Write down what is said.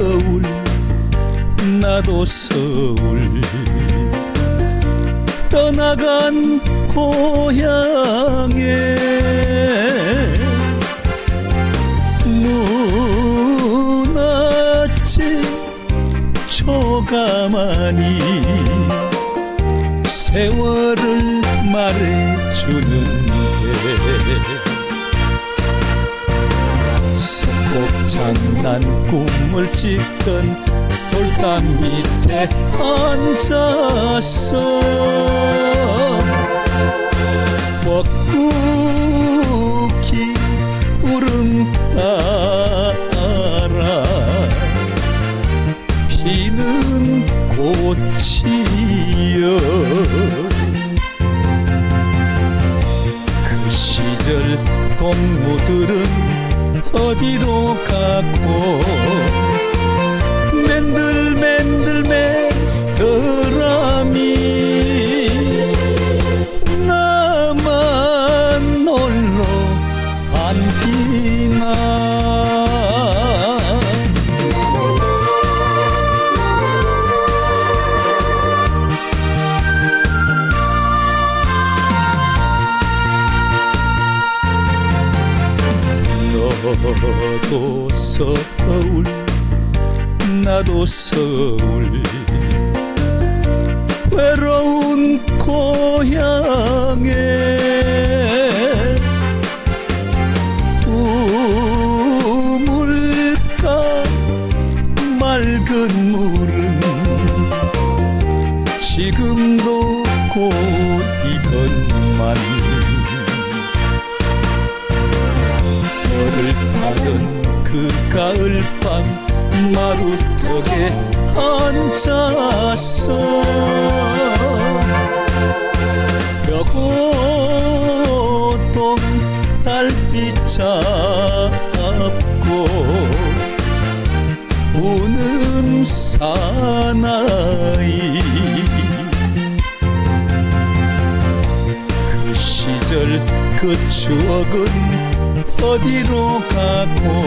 서울 나도 서울. 떠나간 고향에 문화재 초가만이 세월을 말해주는데 장난 꿈을 짓던 돌담 밑에 앉아서 벚꽃이 울음 따라 피는 꽃이여. 그 시절 동무들은 어디로 가고 너도 서울 나도 서울. 외로운 고향에 우물가 맑은 물은 지금도 고이건 마루턱에 앉아서 벽호동 달빛 잡고 우는 사나이. 그 시절 그 추억은 어디로 가고